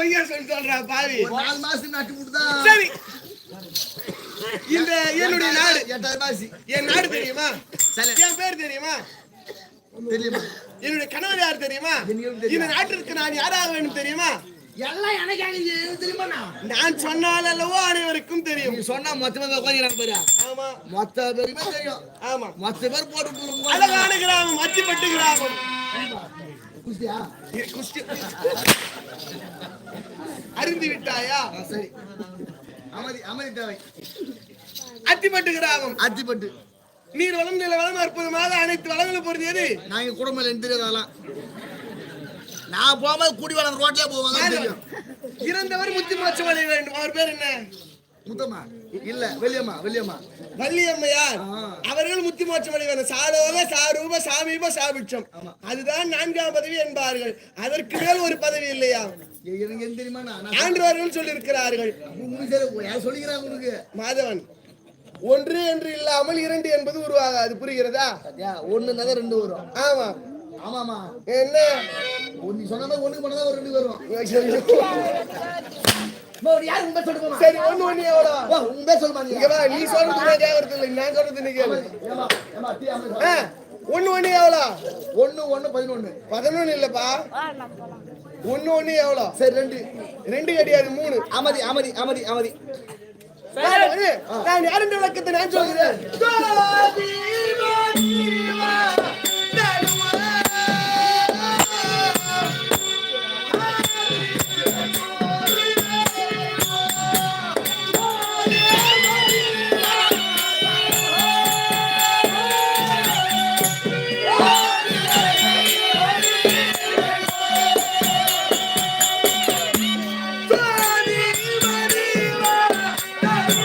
பொய்யா சொல்லி சொல்றா பாவி? நாலு மாசம் நட்டு விட்டுதான் சரி. இந்த என்னுடைய நாடு. எட்டாயிரம் மாசி என் நாடு தெரியுமா. என் பேர் தெரியுமா? தெரியுமா? என்னுடைய கணவர் யார் தெரியுமா. இந்த நாட்டிற்கு நான் யாராக வேண்டும் தெரியுமா? எல்லாம் எனக்கு தெரியுமா நான் சொன்னால் அல்லவோ அனைவருக்கும் தெரியும். நீ சொன்னா மொத்தமா உட்காந்துக்கிறாங்க பாரு. ஆமா. மொத்த பேருமே தெரியும். ஆமா. மொத்த பேர் போட்டு அழகான கிராமம் அத்திப்பட்டு கிராமம். குஸ்தியா? குஸ்தி அறிந்து விட்டாயா? சரி. அமைதி அமைதி தேவை. அத்திப்பட்டு கிராமம் அத்திப்பட்டு. நீர் வளம் நில வளம் அற்புதமாக அனைத்து வளங்களும் பொருந்தியது. நாங்க குடும்பம் எனக்கு தெரியாதெல்லாம் நான் போகும்போது குடி வளர்ந்த ரோட்ல போவாங்க இறந்தவர் முத்தி வேண்டும். அவர் பேர் என்ன? முத்தம்மா. இல்ல வெளியம்மா வெளியம்மா வள்ளியம்மையார். அவர்கள் முத்தி மோட்சம் வேண்டும் சாலோக சாரூப சாமீப சாபிட்சம் அதுதான் நான்காம் பதவி என்பார்கள். அதற்கு மேல் ஒரு பதவி இல்லையா? ஆண்டவர்கள் சொல்லியிருக்கிறார்கள். சொல்லிக்கிறாங்க உனக்கு? மாதவன். ஒன்று என்று இல்லாமல் இரண்டு என்பது உருவாகாது. புரிகிறதா? ஒண்ணு நகை ரெண்டு வரும். ஆமா. ஆமாமா என்ன? ஒண்ணு நீ சொன்ன ஒண்ணுக்கு பண்ணதான் ஒரு ரெண்டு வரும். யார் உங்க சொல்லுமா சரி ஒண்ணு ஒண்ணு எவ்வளோ? உங்க பேர் சொல்லுமா நீ இங்க வா, நீ சொல்றது நான் கேக்குறது இல்லை நான் சொல்றது நீ கேளு. ஒண்ணு ஒண்ணு எவ்வளோ? ஒண்ணு ஒண்ணு பதினொன்னு. பதினொன்னு இல்லப்பா. ஒண்ணு ஒண்ணு எவ்வளோ? சரி ரெண்டு. ரெண்டு கிடையாது மூணு. அமைதி அமைதி அமைதி அமைதி. நான் யாருன்ற விளக்கத்தை நான் சொல்கிறேன்? கற்பனை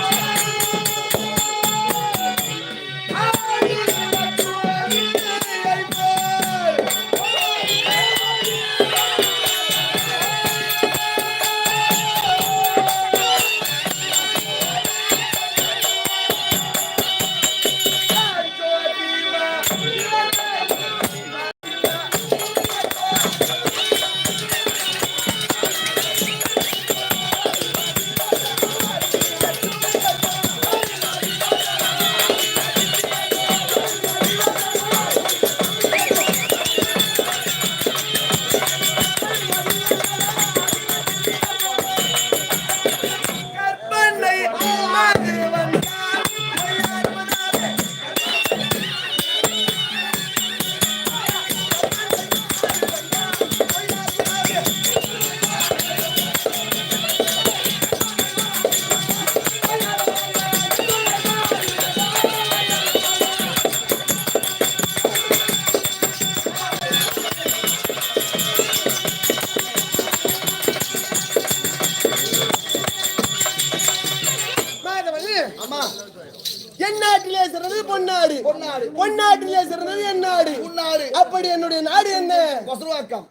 நாடு உன்னாடு அப்படி என்னுடைய நாடு என்ன? கொசருவாக்கம்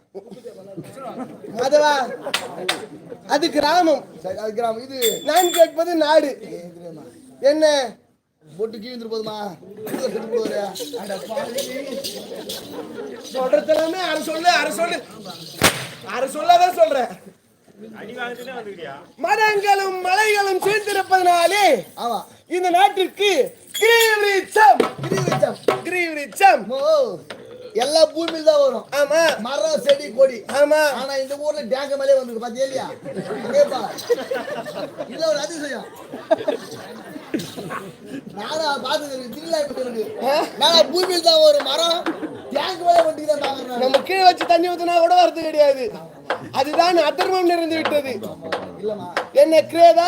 மாதவா அது கிராமம். சரி அது கிராமம். இது நான் கேட்பது நாடு. என்ன? பொட்டு கீழ்ந்துரு போதுமா? இது செத்து போகுது. அட பாவி. சொல்றது எல்லாமே அரை சொல்லு அரை சொல்லு. அரை சொல்லாதான் சொல்றேன். மரங்களும் மலைகளும் சேர்ந்திருப்பதனாலே ஆமா. இந்த நாட்டிற்கு கிரீவிரிச்சம். கிரிவச்சம். கிரீவிரிச்சம். ஓ எல்லா பூமியில தான் வரும். ஆமா. மரம் செடி கொடி. ஆமா. ஆனா இந்த ஊர்ல டேங்க மேலே வந்துருக்கு பாத்தியா இல்லையா? இல்ல ஒரு அதிசயம். நானா பாத்து திருவிழா இருக்கு நானா பூமியில தான் ஒரு மரம் டேங்க் மேலே பாக்குறேன் நம்ம கீழே வச்சு தண்ணி ஊத்துனா கூட வரது கிடையாது. அதுதான் அதர்மம் நிறைந்து விட்டது என்ன கிரேதா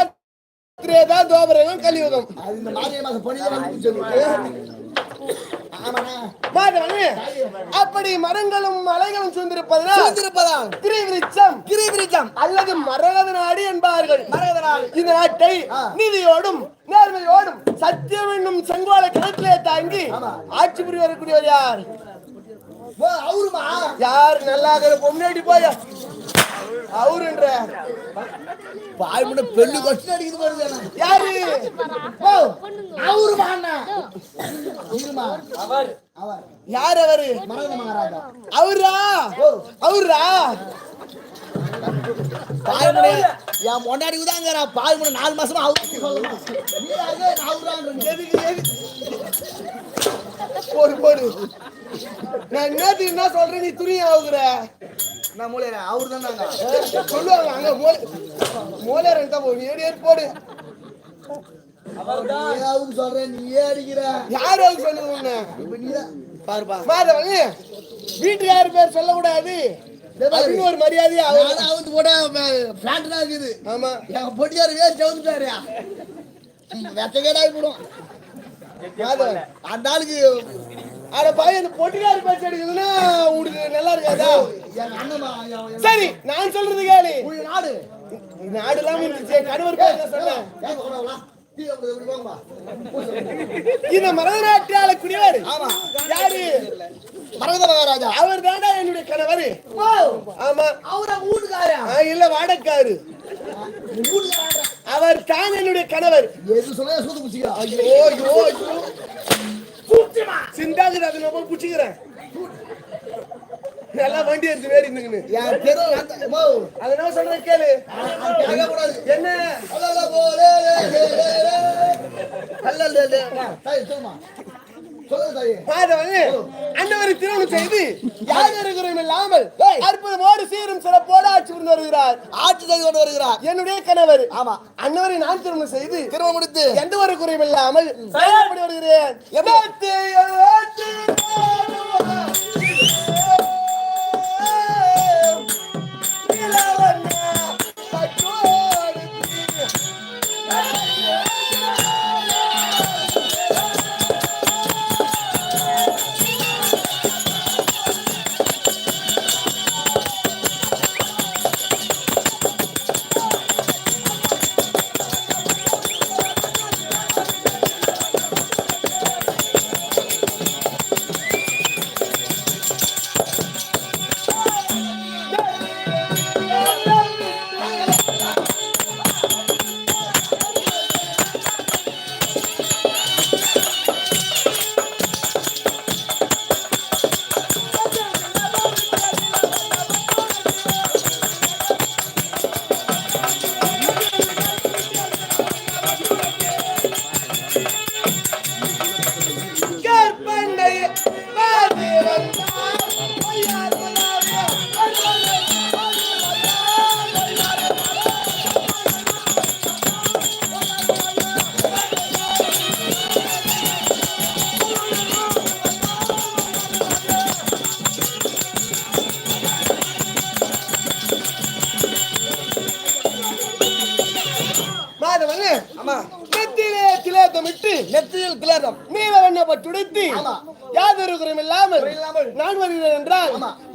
திரேதா தோபரகம் கலியுகம் அப்படி மரங்களும் மலைகளும் சூழ்ந்திருப்பதனால் இருப்பதான் கிரிவிருச்சம் கிரிவிரிச்சம் அல்லது மரகத நாடு என்பார்கள் மரகத நாடு. இந்த நாட்டை. நீதியோடும் நேர்மையோடும் சத்தியம் என்னும் செங்கோல கிணற்றிலே தாங்கி. ஆட்சி புரிய வரக்கூடியவர் யார் யார் நல்லா பொம்னாடி போய அவருன்ற. பாய் முன்ன பெல்லு கொஸ்டின் அடிக்குது பாருங்க யாரு? ஓ அவருமா அண்ணா இருமா அவர். அவர். யார் அவரு? மரகத மகாராஜா. அவரா. அவரா? முனை என் பால் முனை நாலு மாசமா நீ அதே எதுக்கு எதுக்கு? போடு போடு. நான் என்னத்துக்கு என்ன சொல்றேன் நீ துணி ஆகுற நான் மூலையில அவரு தானாங்க சொல்லுவாங்க அங்க மோல மோல ரெண்டா போடு ஏடி ஏறி போடு. நீ அவுக்கு சொல்றேன் நீயே அடிக்கிற யார் அவங்க சொல்லுங்க உன்னை? நீ பாருப்பா. மாதவன் வீட்டுக்கு யாரு பேர் சொல்லக்கூடாது? ஒரு மரியாதையா அவுத்து போட்டா தான் இருக்குது. ஆமா. எங்க பொட்டியார் வேஸ்ட் அவுத்துட்டாரு வெத்த கேடாகி போடும். அந்த ஆளுக்கு அட பையன் பொட்டிக்காரு பேச்சு எடுக்குதுன்னா உனக்கு நல்லா இருக்காதா? சரி நான் சொல்றது கேளு. நாடு. நாடு இருந்துச்சு கணவர் என்ன சொன்னேன் இந்த மரதநாட்டியால யாரு? அவர் தாண்டா என்னுடைய கணவர். ஆமா. அவர வீட்டுக்காரா இல்ல வாடக்காரு வீட்டுக்காரா அவர் தான் என்னுடைய கணவர். எது சொல்ல சூது குச்சிக்கா ஐயோ ஐயோ ஐயோ. சிந்தாகுது அதை நான் போய் புடிச்சுக்கிறேன். நல்லா வண்டி எடுத்து மோ, அதை என்ன சொல்றேன் கேளு. என்ன? அல்லல்ல அன்னவரை திருமணம் செய்து யார் இருக்கிறோம் இல்லாமல் அற்புதமோடு சீரும் சிறப்போடு ஆட்சி புரிந்து வருகிறார். ஆட்சி செய்து கொண்டு வருகிறார். என்னுடைய கணவர். ஆமா. அன்னவரை நான் திருமணம் செய்து திருமணம் முடித்து. எந்த ஒரு குறையும் இல்லாமல் வருகிறேன்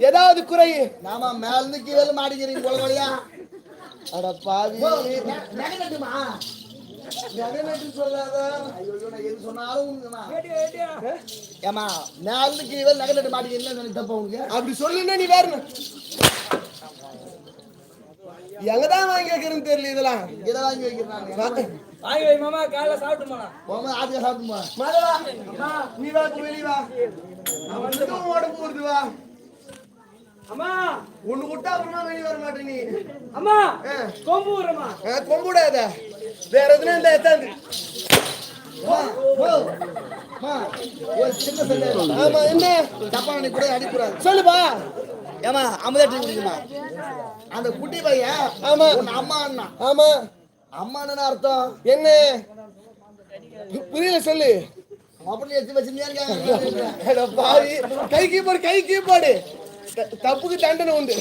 ஏதாவது குறை? நாம மேல இருந்து கீழே மாட்டிக்கிறீங்க கொலை கொலையா அட பாவி. அப்படி சொல்லுன்னா நீ வேற எங்கதான் வாங்கி கேட்கறேன்னு தெரியல இதெல்லாம். இதை வாங்கி வைக்கிறாங்க. வாங்கி வை மாமா காலைல சாப்பிட்டு போலாம் போமா ஆட்டுக்க சாப்பிட்டுமா? மாதவா நீ வா வெளிய வா. அவன் எதுவும் உடம்பு போடுது வா. அம்மா! ஒண்ணு விட்டா அப்புறமா வெளிய வர நீ. அம்மா. கொம்பு விடுறமா ஆ, கொம்புடாத வேற எதுனா இந்த எத்தாந்து ஆமா என்ன? தப்பா நீ கூட அடிக்கூடாது. சொல்லுப்பா. ஏமா அமுதாட்டி குடிக்குமா அந்த குட்டி பையன் ஆமா. அம்மா அண்ணா. ஆமா. அம்மா அர்த்தம். என்ன? புரியல சொல்லு. அப்படி எடுத்து பாவி கை கீப்பாடு கை கீப்பாடு தப்புக்கு தண்டனை உண்டு.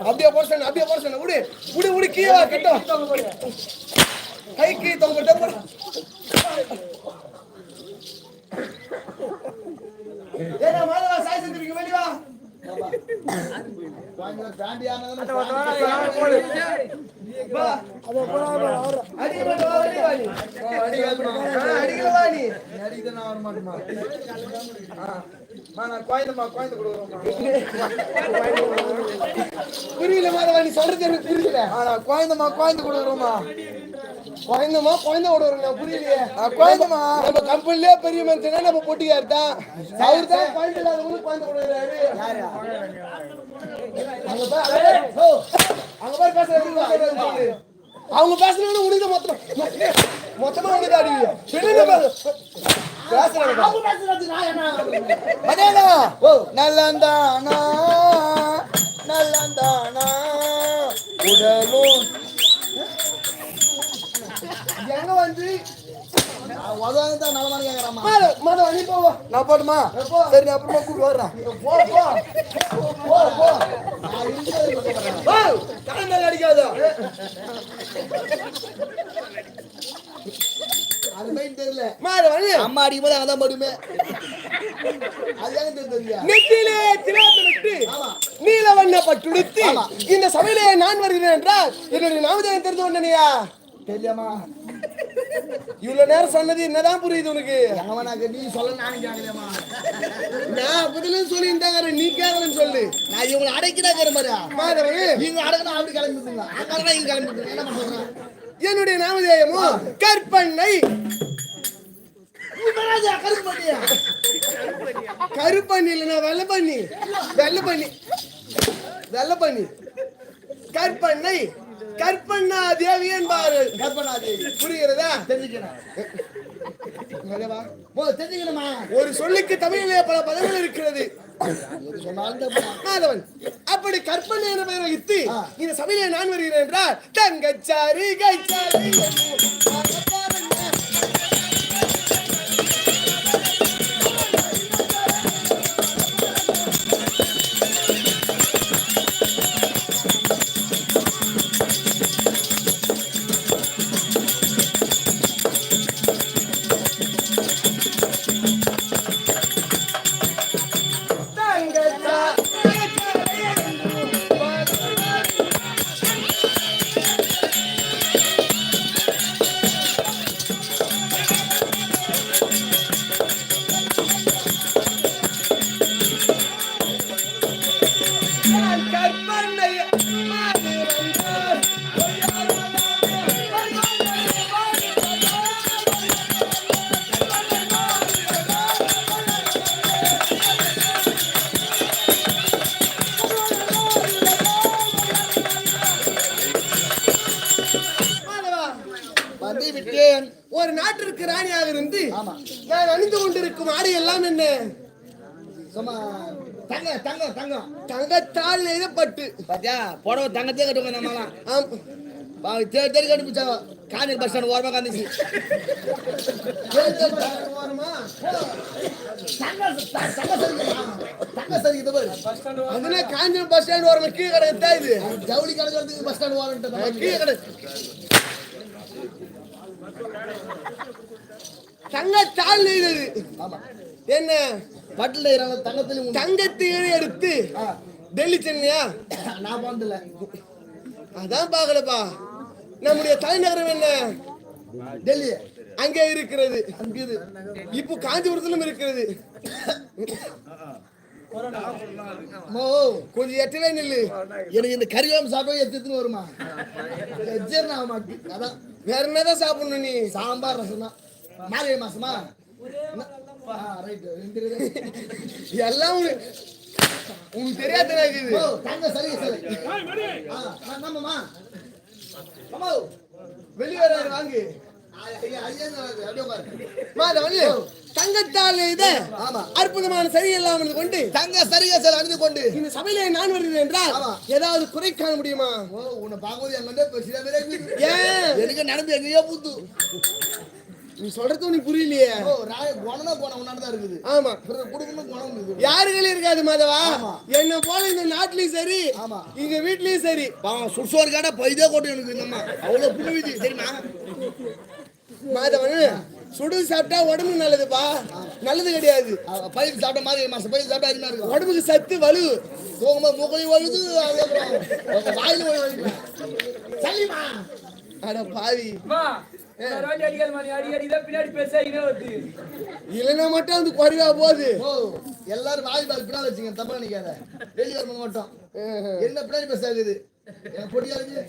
அப்படியே போட சொன்ன அப்படியே போட சொன்ன விடு விடு விடு கீழே கிட்டும் கை கீ தொங்க டப்பு ஏடா மாதவா சாய் செஞ்சிருக்க வெளிய புரியல மாதவா நீ சொல்றது எனக்கு புரியல ஆனா குழந்தைமா குழந்தை கொடுக்குறோமா குழந்தைமா? குழந்தை விடுவாங்க புரியலையே. குழந்தைமா? நம்ம கம்பெனிலே பெரிய மனுஷனா நம்ம போட்டிக்கார் தான் அவர் குழந்தை இல்லாதவங்களுக்கு குழந்தை அங்க போய். அவங்க பேசுறது உனக்கு மொத்தம். மொத்தமா உனக்கு அடிங்க பேசுறாங்க அதேடா ஓ. நல்லந்தானா? நல்லந்தானா? உடலும் வந்து உதவி தான் நல்ல மாதிரி கேட்கறாமா மாத மாத நீ போவா நான் போட்டுமா. சரி நீ அப்புறமா கூப்பிட்டு வர்றேன். போ போ. போ போ. நான் கலந்தால அடிக்காத. அது மாதிரி தெரியல. மாத வந்து அம்மா அடிக்கும்போது அதான் போடுமே. அது எனக்கு தெரியல. நெத்தியிலே திராத்தமிட்டு ஆமா. நீல வண்ண பட்டுடுத்து. இந்த சபையிலே நான் வருகிறேன் என்றால் என்னுடைய நாமதேயம் தெரிந்து கொண்டனையா? தெரியாமா இவ்வளவு நேரம் சொன்னது என்னதான் புரியுது உனக்கு? அவனாக்கு நீ சொல்ல நானும் கேட்கலையம்மா நான் முதல்ல சொல்லியிருந்தாங்க நீ கேட்கலன்னு சொல்லு. நான் இவங்களை அடைக்கிறாங்க மாதிரி மாதவன் நீங்க அடக்கணும் அப்படி கிளம்பிட்டுங்க அக்கறை இங்க கிளம்பிட்டு என்ன பண்ணுறேன் என்னுடைய நாமதேயமோ பண்ணியா கருப்பண்ணி இல்லைன்னா வெள்ளை பண்ணி வெள்ளை பண்ணி வெள்ளை பண்ணி கற்பண்ணை. கற்பண்ணா தேவி என்பாரு. கற்பனாதி புரிகிறதா? தெரிஞ்சுக்கணும். ஒரு சொல்லுக்கு தமிழிலே பல பதங்கள் இருக்கிறது. அப்படி கற்பனை என்ற பெயர் வைத்து ஆ. இந்த சபையிலே நான் வருகிறேன் என்றால் தங்கச்சாரி கைச்சாரி தங்க தங்க தங்கம். தங்கத்தால் நெய்தப்பட்டு. பாத்தியா? புடவை தங்கத்தையே கட்டுவாங்க நம்மளாம் ஆம். தேடி தேடி கண்டுபிடிச்சாங்க காஞ்சி பஸ் ஸ்டாண்ட் ஓரமா காந்திச்சு ஓரமா? பஸ் ஸ்டாண்ட் ஓரமா கீழே கிடக்குதா இது? ஜவுளி கடைக்கிறதுக்கு பஸ் ஸ்டாண்ட் ஓரம் கீழே கிட தங்கத்தால் நெய்தது. என்ன? பட்டில் தங்கத்திலும் உண்டு. தங்கத்தை எடுத்து டெல்லி சென்னையா? நான் போனதில்ல. அதான் பாக்கலப்பா நம்முடைய தலைநகரம் என்ன? டெல்லி அங்கே இருக்கிறது. அங்க இது இப்போ காஞ்சிபுரத்திலும் இருக்கிறது. மோ கொஞ்சம் எட்டவே நில்லு. எனக்கு இந்த கறிவேம் சாப்பிட்டு எடுத்துன்னு வருமா? ஜீரணம் ஆக மாட்டேங்குது அதான். வேற என்னதான் சாப்பிடணும் நீ? சாம்பார் ரசம் தான் மார்கழி மாசமா? எல்லாம் உனக்கு தெரியாத தங்க சரி சரி. ஆ ஆ, நம்மம்மா அம்மா வெளியே வாங்கு. ஐயா ஐயா அப்படியே பாரு மாதவன் தங்கத்தால் இது ஆமா. அற்புதமான சரி எல்லாம் இருந்து கொண்டு தங்க சரியா சார் அணிந்து கொண்டு. இந்த சபையிலே நான் வருகிறேன் என்றால் ஆமா. ஏதாவது குறை காண முடியுமா? ஓ உன்னை பார்க்கும்போது எனக்கு நடந்து எங்கேயோ பூத்து நீ சொல்றது உனக்கு புரியலையே. ஓ ராய குணம்னா போன உன்னால தான் இருக்குது. ஆமா. குடும்பமும் குணம் இருக்குது. யாருகளும் இருக்காது மாதவா. என்ன போல இந்த நாட்டிலயும் சரி ஆமா. இங்க வீட்லயும் சரி. பாவம் சுடுசோறு கேட்டா பைதே கொண்டு எனக்கு இந்தம்மா அவ்வளோ புழுவிது தெரியுமா? மாதவன் சுடு சாப்பிட்டா உடம்பு நல்லதுப்பா. நல்லது கிடையாது. பயிர் சாப்பிட்ட மாதிரி மாசம் பயிர் சாப்பிட்டா அதிகமாக இருக்கும் உடம்புக்கு சத்து வலு. தூங்கும்போது மூக்கலையும் வழுது அதுக்கப்புறம் வாயில வழுது சரிம்மா அட பாவி. இல்லைன்னா மட்டும் அது குறைவா போகுது. ஓ எல்லாரும் வாய் பால் பின்னால வச்சுங்க தப்பா நிக்காத வெளியே வரும்போது மட்டும். என்ன பின்னாடி பஸ் ஆகுது? என் பொடியா இருக்கு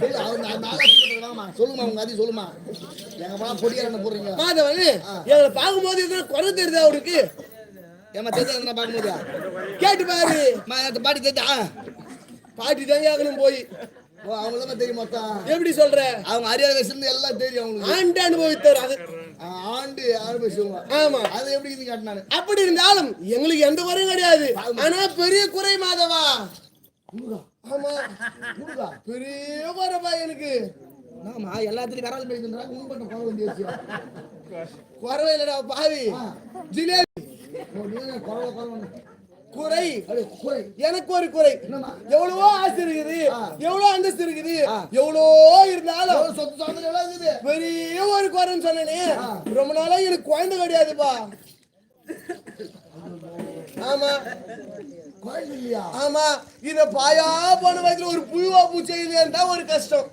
சொல்லு, அவர் நான் நாலா சொல்றது வாங்கம்மா. சொல்லுமா உங்க அதி சொல்லுமா எங்க பா பொடியா என்ன போடுறீங்க. மாதவன் எங்களை பார்க்கும்போது குறை தெரியுதா அவனுக்கு ஏமா தெரிஞ்சா பார்க்கும்போது? கேட்டு பாரு. பாட்டி தெரிஞ்சா பாட்டி தான் கேட்கணும் போய். ஓ அவங்களும் தெரியும் மொத்தம் எப்படி சொல்ற? அவங்க அறியாத வயசுல எல்லாம் தெரியும் அவங்களுக்கு. ஆண்டு அனுபவித்தார் அது. ஆண்டு அனுபவிச்சுவாங்க. ஆமா. அது எப்படி இது காட்டினானு அப்படி இருந்தாலும் எங்களுக்கு எந்த குறையும் கிடையாது. ஆனா பெரிய குறை மாதவா? ஆமா. பெரிய குறைப்பா எனக்கு. ஆமா எல்லாத்துலயும் கரால் பேசுறாங்க உங்க பண்ண குறை வந்து குறவை இல்லடா பாவி. ஜிலேபி. குறவை குறவை. குறை. குறை. எனக்கு ஒரு குறை? எவ்வளவோ ஆசை இருக்குது. எவ்வளவு அந்தஸ்து இருக்குது. எவ்வளோ இருந்தாலும் எவ்வளவு சொத்து எவ்வளவு இருக்குது? பெரிய ஒரு குறைன்னு சொன்னேனே. ரொம்ப நாளா எனக்கு குழந்தை கிடையாதுப்பா. ஆமா. ஆமா. இந்த பாயா போன வயசுல ஒரு புழுவா பூச்சி தான் ஒரு கஷ்டம்.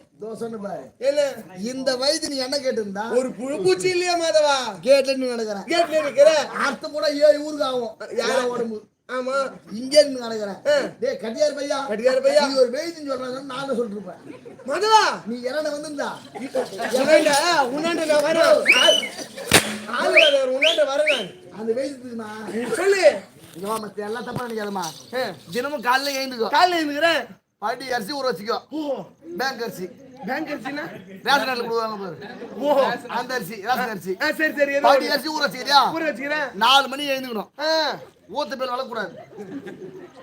என்ன? இந்த வயது நீ என்ன கேட்டிருந்தா? ஒரு புழு பூச்சி இல்லையா மாதவா? கேட்ல நீ நடக்கிறேன் கேட்ல இருக்கிற? அர்த்தம் கூட ஏழு ஊருக்கு ஆகும். யார? உடம்பு. ஆமா. இங்கே இருந்து நடக்கிறேன் டேய் கட்டியார் பையா. கட்டியார் பையா. நீ ஒரு வெயிட்னு சொல்றாங்க நானும் சொல்லிட்டு இருப்பேன் மதுவா? நீ இறன வந்திருந்தா. உன்னாண்ட நான் வரேன். ஆளு வர உன்னாண்ட வரேன் நான். அந்த நான் சொல்லு. இங்க வா மத்த எல்லாம் தப்பா நினைக்காதம்மா. தினமும் காலைல எழுந்துக்கோ. காலைல இருந்துக்கிறேன் பாட்டி அரிசி ஊற வச்சுக்கோ. பேங்க் அரிசி. பேங்க் அரிசினா? ரேஷன் கடையில் கொடுவாங்க பாரு. ஓ. அந்த அரிசி ரேஷன் அரிசி. ஆ சரி சரி பாட்டி அரிசி ஊற வச்சுக்கிறியா? ஊற வச்சுக்கிறேன். நாலு மணி எழுந்துக்கணும். ஊத்த பேர்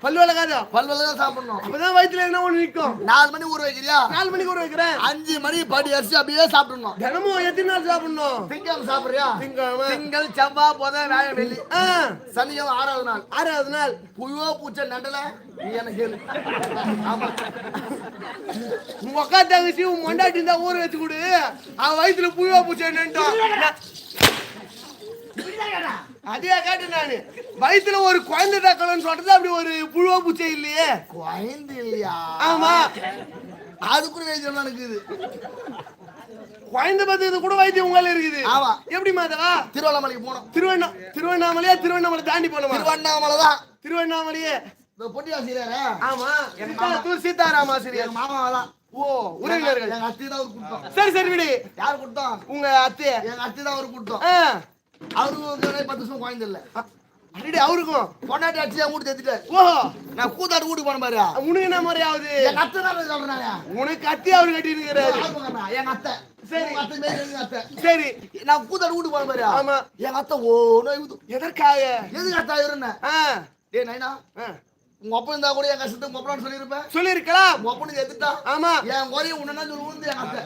வளர்க்காதோ. பல்வெல்லாம் தான் சாப்பிடணும். அப்பதான் வயித்துல என்ன ஒண்ணு நிக்கும். நாலு மணி ஊற வைக்கிறியா? நாலு மணிக்கு ஊற வைக்கிறேன். அஞ்சு மணி பாட்டி அரிசி அப்படியே சாப்பிடணும். தினமும் எத்தனை நாள் சாப்பிடணும்? திங்கம் சாப்பிடுறியா? திங்கக்கிழமை. திங்கள் செவ்வாய் புதன் வியாழன் வெள்ளி. சனிக்கிழமை ஆறாவது நாள். ஆறாவது நாள். புழுவோ பூச்சை நண்டல? நீ எனக்கு ஆமா. உங்க அக்கா தங்கச்சி உன் மொண்டாட்டி இருந்தா ஊற வச்சு கொடு. அவன் வயித்துல புழுவா பூச்சி என்னன்ட்டான் அதே கேட்டேன் நானு. வயித்துல ஒரு குழந்தை தக்கலன்னு சொல்றது அப்படி ஒரு புழுவா பூச்சி இல்லையே. குழந்தை இல்லையா? ஆமா. அது கூட வைத்தியம் இருக்குது குழந்தை பத்துக்கு கூட வைத்தியம் உங்களால இருக்குது. ஆமா. எப்படி மாதவா திருவண்ணாமலைக்கு போனோம். திருவண்ணா திருவண்ணாமலையா திருவண்ணாமலை தாண்டி போனோமா? திருவண்ணாமலை தான். திருவண்ணாமலையே. இந்த பொட்டி ஆசிரியரா ஆமா. சீதாத்தூர் சீதாராம் ஆசிரியர். எங்க மாமா தான். ஓ உறவினர்கள். எங்க அத்தி தான் ஒரு கூட்டம் சரி சரி விடு. யார் கொடுத்தோம் உங்க அத்தை. எங்க அத்தி தான் ஒரு கூட்டம் அவருக்கு பத்து வருஷம் குழந்தை இல்ல. அவருக்கும் பொண்டாட்டி அடிச்சு என் வீட்டு தேத்திட்டாரு. ஓஹோ நான் கூத்தாட்டு வீட்டுக்கு போன பாரு உனக்கு என்ன அத்தை தான் சொல்றேன் உனக்கு அத்தி அவரு கட்டி இருக்கிறாரு எங்க அத்தை. சரி. சரி. நான் கூத்தாட்டு வீட்டுக்கு போன பாரு ஆமா. எங்க அத்தை ஓ எதற்காக? எதுக்கு அத்தா இருந்தேன் டேய் நைனா. உங்க அப்பா இருந்தா கூட என் கஷ்டத்தை உங்க அப்பா சொல்லியிருப்பேன் சொல்லியிருக்கலாம். உங்க அப்பனுக்கு எதுட்டா ஆமா. என் குறைய உன்னா சொல்லி விழுந்து என் அத்தை.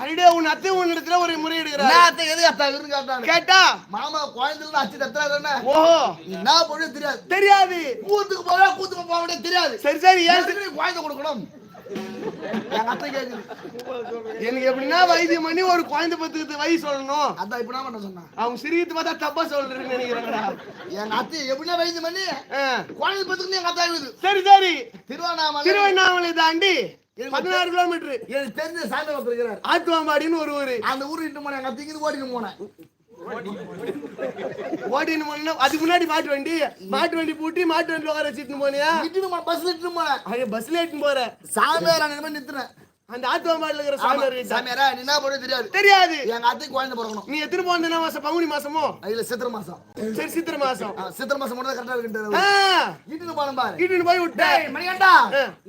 அடடே உன் அத்தை உன் இடத்துல ஒரு முறை எடுக்கிறாரு. நான் அத்தை எதுக்கு அத்தா? இருந்து கேட்டாங்க கேட்டா? மாமா குழந்தைல அச்சு தத்துறாரு ஓஹோ. என்ன பண்ணு தெரியாது. தெரியாது. கூத்துக்கு போவா கூத்துக்கு போக தெரியாது. சரி சரி ஏன் குழந்தை கொடுக்கணும். எனக்கு எப்படின்னா வைத்தியம் பண்ணி ஒரு குழந்தை பத்துக்கு வழி சொல்லணும். அதான் இப்ப என்ன பண்ண சொன்னான். அவங்க சிரிக்கிட்டு பார்த்தா தப்பா சொல்றேன்னு நினைக்கிறாங்கடா எங்க அத்தை எப்படின்னா வைத்து பண்ணி குழந்தை பத்துக்கு எங்க அத்தா இருக்குது சரி சரி. திருவண்ணாமலை. திருவண்ணாமலை தாண்டி பதினாறு கிலோமீட்டர் எனக்கு தெரிஞ்ச இருக்கிறார். ஆத்துவாம்பாடின்னு ஒரு ஊரு. அந்த ஊருக்கு இட்டு போனேன் எங்க அத்தைக்கு ஓடிட்டு போனேன். ஓட்டின்னு போனா அதுக்கு முன்னாடி மாட்டு வண்டி மாட்டு வண்டி பூட்டி மாட்டு வண்டி உட்கார வச்சுட்டு போனியா? பஸ்ல இட்டுட்டு போனேன். பஸ்ல ஏற்றின்னு போற. சாமியார் அங்க நிறுத்தினேன் அந்த ஆத்துவாம்பாடியில் இருக்கிற சாமியார். சாமியாரா? நீ என்ன பண்ண தெரியாது. தெரியாது. எங்க அத்தைக்கு குழந்தை பிறக்கணும். நீ எத்தனை போன மாசம்? பங்குனி மாசமோ? இல்ல சித்திர மாசம். சரி சித்திரை மாசம். சித்திர மாசம் மட்டும் கரெக்டா இருக்கு ஆ, இட்டுட்டு போனேன் பாரு. இட்டுன்னு போய் விட்டேன் மணிகண்டா.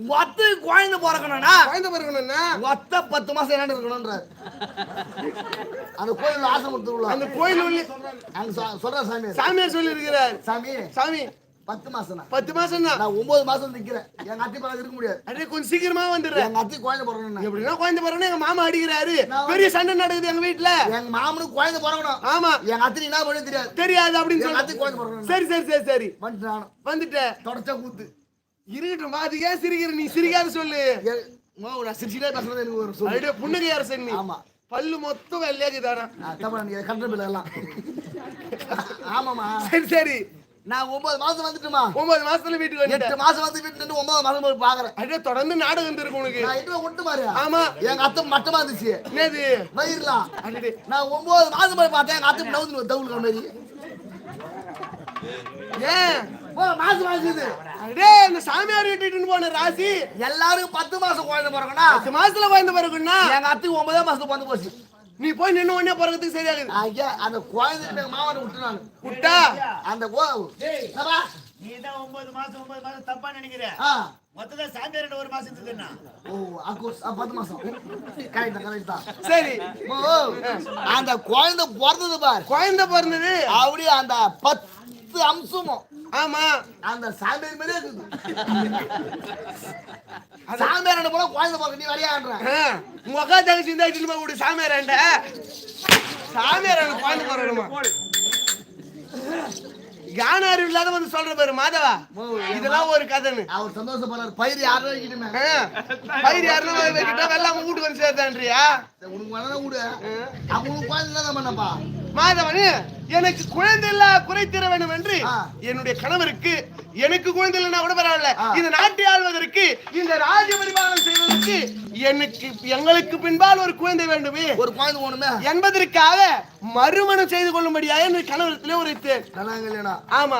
உங்க அத்தை குழந்தை பிறக்கணும்னா குழந்தை பிறக்கணும்னா? உங்க அத்தை பத்து மாசம் என்ன இருக்கணும்ன்றாரு அந்த கோயில் ஆசிரமம் திருவிழா அந்த கோயில் அங்க சொல்ற சாமி. சாமியார் சொல்லி இருக்கிறார் சாமி. சாமி பத்து மாசம் பத்து மாசம் தான் நான் ஒன்பது மாசம் நிக்கிறேன். எங்க அத்தை பக்கம் இருக்க முடியாது. அடே கொஞ்சம் சீக்கிரமா வந்துடுறேன். எங்க அத்தை குழந்தை பிறக்கணும் எப்படின்னா குழந்தை பிறக்கணும் எங்க மாமா அடிக்கிறாரு. பெரிய சண்டை நடக்குது எங்க வீட்டுல எங்க மாமனுக்கு குழந்தை பிறக்கணும். ஆமா. எங்க அத்தை என்ன பண்ண தெரியாது. தெரியாது அப்படின்னு சொல்லி அத்தை குழந்தை பிறக்கணும். சரி சரி சரி சரி. வந்துட்டு நானும். வந்துட்டேன் தொடச்சா கூத்து. இருக்கட்டும் அது ஏன் சிரிக்கிற நீ சிரிக்காத சொல்லு. நான் சிரிச்சுட்டே பேசுறது எனக்கு ஒரு சொல்லு. புன்னகை அரசன் நீ. ஆமா. பல்லு மொத்தம் வெள்ளையாக்குதானா கட்டுற பிள்ளை எல்லாம். ஆமாமா சரி சரி. நான் ஒன்பது மாசம் வந்துட்டுமா? ஒன்பது மாசத்துல வீட்டுக்கு எட்டு மாசம் வந்து வீட்டு நின்று ஒன்பது மாசம் போய் பாக்குறேன் அப்படியே தொடர்ந்து நாடகம் இருக்கு உனக்கு. நான் இட்டு விட்டு பாரு ஆமா. எங்க அத்தை மட்டமா இருந்துச்சு. என்னது? வயிறுலாம். நான் ஒன்பது மாசம் போய் பார்த்தேன் எங்க அத்தை டவுன் டவுன் மாதிரி. ஏன்? ஓ மாசம் மாசுது அடே இந்த சாமியார் வீட்டுக்கு போன ராசி. எல்லாரும் பத்து மாசம் குழந்தை பிறகுனா பத்து மாசத்துல குழந்தை பிறகுன்னா எங்க அத்தைக்கு ஒன்பதே மாசத்துக்கு வந்து போச்சு. நீ போய் நின்னு உடனே பிறகுறதுக்கு சரியாகுது. ஐயா அந்த குழந்தை மாவனை விட்டு நான் விட்டா? அந்த ஓ சபா. நீ தான் ஒன்பது மாசம் ஒன்பது மாசம் தப்பா நினைக்கிற. மொத்தம் சாமியார் ஒரு மாசம் இருந்ததுன்னா ஓ அக்கோஸ் பத்து மாசம். கரெக்ட் கரெக்ட் தான். சரி. ஓ அந்த குழந்தை பிறந்தது பார். குழந்தை பிறந்தது. அப்படியே அந்த பத்து அம்சமும் ஆமா. அந்த சாமியார் மாதிரியே இருக்குது. சாமியார் போல குழந்தை பிறகு நீ வரையாடுற ஆ, உங்க அக்கா தங்கச்சி இருந்தா இட்டுன்னு போய் விடு சாமியார் எனக்கு குழந்தை பிறகுமா ஞான அறிவு இல்லாத வந்து சொல்ற பாரு மாதவா. இதெல்லாம் ஒரு கதைன்னு. அவர் சந்தோஷப்படுறாரு. பயிர் யாரும் வைக்கணுமே பயிர் யாருன்னா வைக்கிட்டா வெள்ளாம வீட்டுக்கு வந்து சேர்த்தான்றியா? சரி, உனக்கு வேணா விடு அவங்களுக்கு குழந்தை தான் பண்ணப்பா மாதவனு எனக்கு குழந்தை இல்ல குறைத்திர வேண்டும் என்று. என்னுடைய கணவருக்கு எனக்கு குழந்தை இல்லைன்னா கூட பரவாயில்ல. இந்த நாட்டை ஆள்வதற்கு இந்த ராஜ்ய பரிபாலனம் செய்வதற்கு எனக்கு எங்களுக்கு பின்பால் ஒரு குழந்தை வேண்டுமே. ஒரு குழந்தை ஒண்ணுமே என்பதற்காக மறுமணம் செய்து கொள்ளும்படியாக என் கணவரத்திலே இல்லைனா ஆமா.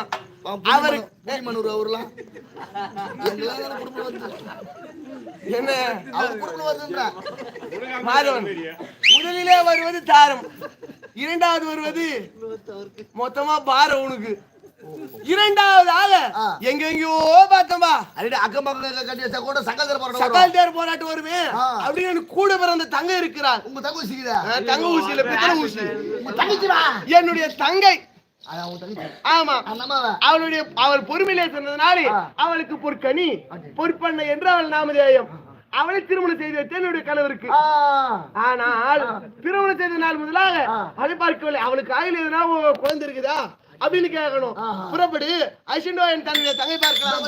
அவரு அவர்லாம் என்ன? அவர் குடும்பம் வருதுன்ற. மாதவன் முதலிலே வருவது தாரம். இரண்டாவது வருவது மொத்தமா பாரம் உனக்கு. இரண்டாவதாக ஆ. எங்கெங்கயோ பார்த்தம்பா அடிடா அக்கம் பக்கம் கட்டி வச்சா கூட சங்கத்தில் போறோம். சக்கால் தேர் போராட்டம் வருவேன் ஆ. அப்படின்னு எனக்கு கூட பிறந்த தங்கை இருக்கிறார் உங்க தங்க ஆ, தங்க ஊசியில பித்தளை ஊசி. என்னுடைய தங்கை. அவளுடைய அவள் பொறுமையிலே சொன்னதுனாலே. அவளுக்கு பொற்கனி பொற்பண்ணை என்று அவள் நாமதேயம். அவளை திருமணம் செய்து வைத்தேன் என்னுடைய கணவருக்கு ஆனால் திருமணம் செய்த நாள் முதலாக. அதை பார்க்கவில்லை. அவளுக்கு ஆயில் எதுனா உ- குழந்தை இருக்குதா? அப்படின்னு கேட்கணும். புறப்படு. ஐசண்டோ என் தன்னுடைய தங்கை பார்க்கலாம்.